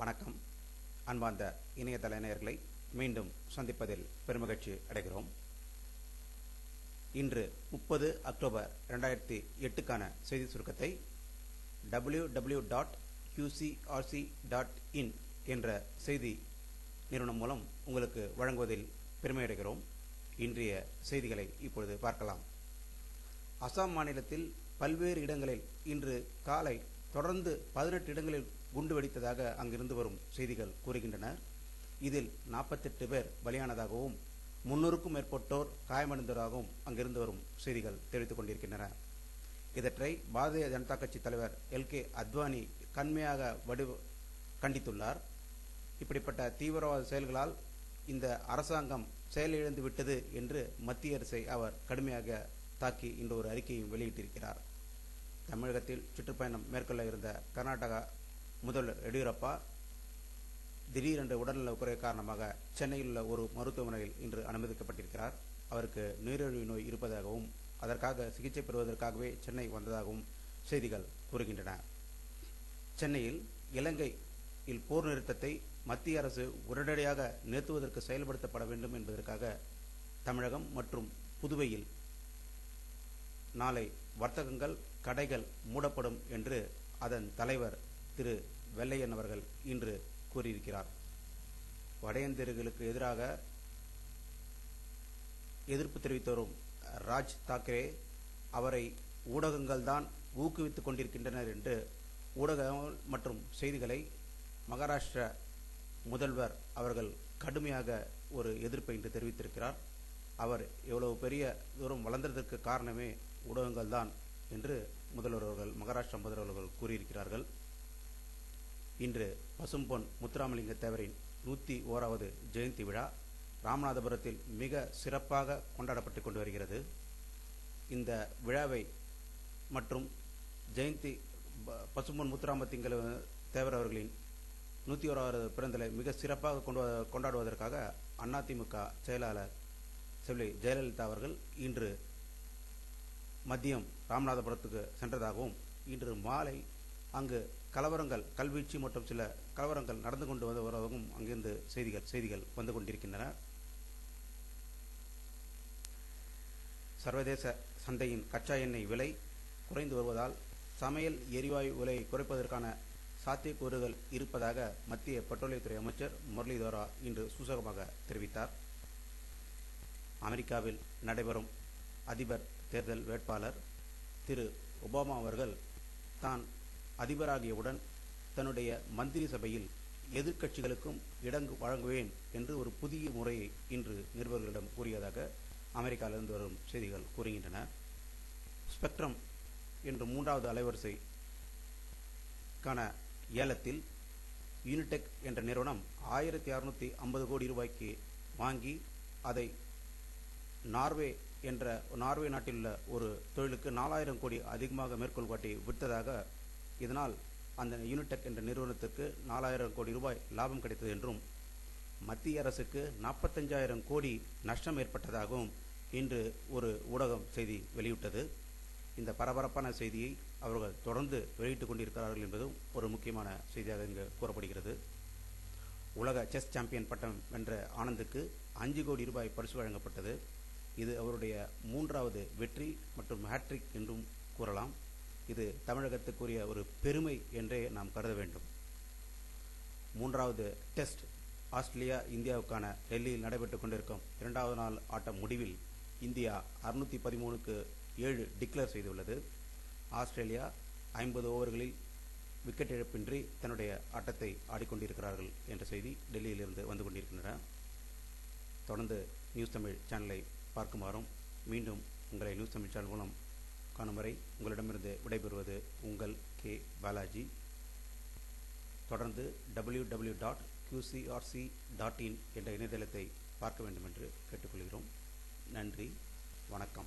வணக்கம். அன்பார்ந்த இணையதள நேயர்களை மீண்டும் சந்திப்பதில் பெருமகிழ்ச்சி அடைகிறோம். இன்று முப்பது அக்டோபர் ரெண்டாயிரத்தி எட்டுக்கான செய்தி சுருக்கத்தை W W dot QCRC dot in என்ற செய்தி நிறுவனம் மூலம் உங்களுக்கு வழங்குவதில் பெருமையடைகிறோம். இன்றைய செய்திகளை இப்பொழுது பார்க்கலாம். அசாம் மாநிலத்தில் பல்வேறு இடங்களில் இன்று காலை தொடர்ந்து பதினெட்டு இடங்களில் குண்டு வெடித்ததாக அங்கிருந்து வரும் செய்திகள் கூறுகின்றன. இதில் நாற்பத்தெட்டு பேர் பலியானதாகவும் முன்னூறுக்கும் மேற்பட்டோர் காயமடைந்ததாகவும் அங்கிருந்து வரும் செய்திகள் தெரிவித்துக் கொண்டிருக்கின்றன. இதற்றை பாரதிய ஜனதா கட்சி தலைவர் எல். கே. அத்வானி கண்மையாக வடிவ கண்டித்துள்ளார். இப்படிப்பட்ட தீவிரவாத செயல்களால் இந்த அரசாங்கம் செயலிழந்து விட்டது என்று மத்திய அரசை அவர் கடுமையாக தாக்கி இன்று ஒரு அறிக்கையும் வெளியிட்டிருக்கிறார். தமிழகத்தில் சுற்றுப்பயணம் மேற்கொள்ள இருந்த கர்நாடகா முதல்வர் எடியூரப்பா திடீரென்று உடல்நல குறை காரணமாக சென்னையில் உள்ள ஒரு மருத்துவமனையில் இன்று அனுமதிக்கப்பட்டிருக்கிறார். அவருக்கு நீரிழிவு நோய் இருப்பதாகவும் அதற்காக சிகிச்சை பெறுவதற்காகவே சென்னை வந்ததாகவும் செய்திகள் கூறுகின்றன. சென்னையில் இலங்கையில் போர் நிறுத்தத்தை மத்திய அரசு உடனடியாக நிறுத்துவதற்கு செயல்படுத்தப்பட வேண்டும் என்பதற்காக தமிழகம் மற்றும் புதுவையில் நாளை வர்த்தகங்கள் கடைகள் மூடப்படும் என்று அதன் தலைவர் திரு வெள்ளையன் அவர்கள் இன்று கூறியிருக்கிறார். வடையந்தியர்களுக்கு எதிராக எதிர்ப்பு தெரிவித்து வரும் ராஜ் தாக்கரே அவரை ஊடகங்கள் தான் ஊக்குவித்துக் கொண்டிருக்கின்றனர் என்று ஊடகங்கள் மற்றும் செய்திகளை மகாராஷ்டிர முதல்வர் அவர்கள் கடுமையாக ஒரு எதிர்ப்பை இன்று தெரிவித்திருக்கிறார். அவர் எவ்வளவு பெரிய தூரம் வளர்ந்ததற்கு காரணமே ஊடகங்கள் தான் என்று முதல்வர் அவர்கள் மகாராஷ்டிரா முதல்வர் அவர்கள் கூறியிருக்கிறார்கள். இன்று பசும்பொன் முத்துராமலிங்க தேவரின் நூற்றி ஓராவது ஜெயந்தி விழா ராமநாதபுரத்தில் மிக சிறப்பாக கொண்டாடப்பட்டு கொண்டு வருகிறது. இந்த விழாவை மற்றும் ஜெயந்தி பசும்பொன் முத்துராமத்திங்கல தேவர் அவர்களின் நூற்றி ஓராவது பிறந்தலை மிக சிறப்பாக கொண்டு கொண்டாடுவதற்காக அதிமுக செயலாளர் செல்வி ஜெயலலிதா அவர்கள் இன்று மதியம் ராமநாதபுரத்துக்கு சென்றதாகவும் இன்று மாலை அங்கு கலவரங்கள் கல்வீழ்ச்சி மற்றும் சில கலவரங்கள் நடந்து கொண்டு வந்து வருவதும் அங்கிருந்து செய்திகள் செய்திகள் வந்து கொண்டிருக்கின்றன. சர்வதேச சந்தையின் கச்சா எண்ணெய் விலை குறைந்து வருவதால் சமையல் எரிவாயு விலை குறைப்பதற்கான சாத்தியக்கூறுகள் இருப்பதாக மத்திய பெட்ரோலியத்துறை அமைச்சர் முரளிதோரா இன்று சூசகமாக தெரிவித்தார். அமெரிக்காவில் நடைபெறும் அதிபர் தேர்தல் வேட்பாளர் திரு ஒபாமா அவர்கள் தான் அதிபராகியவுடன் தன்னுடைய மந்திரி சபையில் எதிர்க்கட்சிகளுக்கும் இடங்கு வழங்குவேன் என்று ஒரு புதிய முறையை இன்று நிருபர்களிடம் கூறியதாக அமெரிக்காவிலிருந்து வரும் செய்திகள் கூறுகின்றன. ஸ்பெக்ட்ரம் என்று மூன்றாவது அலைவரிசைக்கான ஏலத்தில் யூனிடெக் என்ற நிறுவனம் ஆயிரத்தி அறுநூத்தி ஐம்பது கோடி ரூபாய்க்கு வாங்கி அதை நார்வே என்ற நார்வே நாட்டில் உள்ள ஒரு தொழிலுக்கு நாலாயிரம் கோடி அதிகமாக மேற்கோள் காட்டி விற்றதாக இதனால் அந்த யூனிடெக் என்ற நிறுவனத்துக்கு நாலாயிரம் கோடி ரூபாய் லாபம் கிடைத்தது என்றும் மத்திய அரசுக்கு நாற்பத்தஞ்சாயிரம் கோடி நஷ்டம் ஏற்பட்டதாகவும் இன்று ஒரு ஊடகம் செய்தி வெளியிட்டது. இந்த பரபரப்பான செய்தியை அவர்கள் தொடர்ந்து வெளியிட்டுக் கொண்டிருக்கிறார்கள் என்பதும் ஒரு முக்கியமான செய்தியாக இங்கு கூறப்படுகிறது. உலக செஸ் சாம்பியன் பட்டம் வென்ற ஆனந்துக்கு அஞ்சு கோடி ரூபாய் பரிசு வழங்கப்பட்டது. இது அவருடைய மூன்றாவது வெற்றி மற்றும் ஹேட்ரிக் என்றும் கூறலாம். இது தமிழகத்துக்குரிய ஒரு பெருமை என்றே நாம் கருத வேண்டும். மூன்றாவது டெஸ்ட். ஆஸ்திரேலியா இந்தியாவுக்கான டெல்லியில் நடைபெற்றுக் கொண்டிருக்கும் இரண்டாவது நாள் ஆட்டம் முடிவில் இந்தியா அறுநூத்தி பதிமூணுக்கு ஏழு டிக்ளேர் செய்துள்ளது. ஆஸ்திரேலியா ஐம்பது ஓவர்களில் விக்கெட் இழப்பின்றி தன்னுடைய ஆட்டத்தை ஆடிக்கொண்டிருக்கிறார்கள் என்ற செய்தி டெல்லியிலிருந்து வந்து கொண்டிருக்கின்றன. தொடர்ந்து நியூஸ் தமிழ் சேனலை பார்க்குமாறும் மீண்டும் உங்களை நியூஸ் தமிழ் சேனல் மூலம் காணும் வரை உங்களிடமிருந்து விடைபெறுவது உங்கள் கே. பாலாஜி. தொடர்ந்து W W dot QCRC dot in என்ற இணையதளத்தை பார்க்க வேண்டும் என்று கேட்டுக்கொள்கிறோம். நன்றி. வணக்கம்.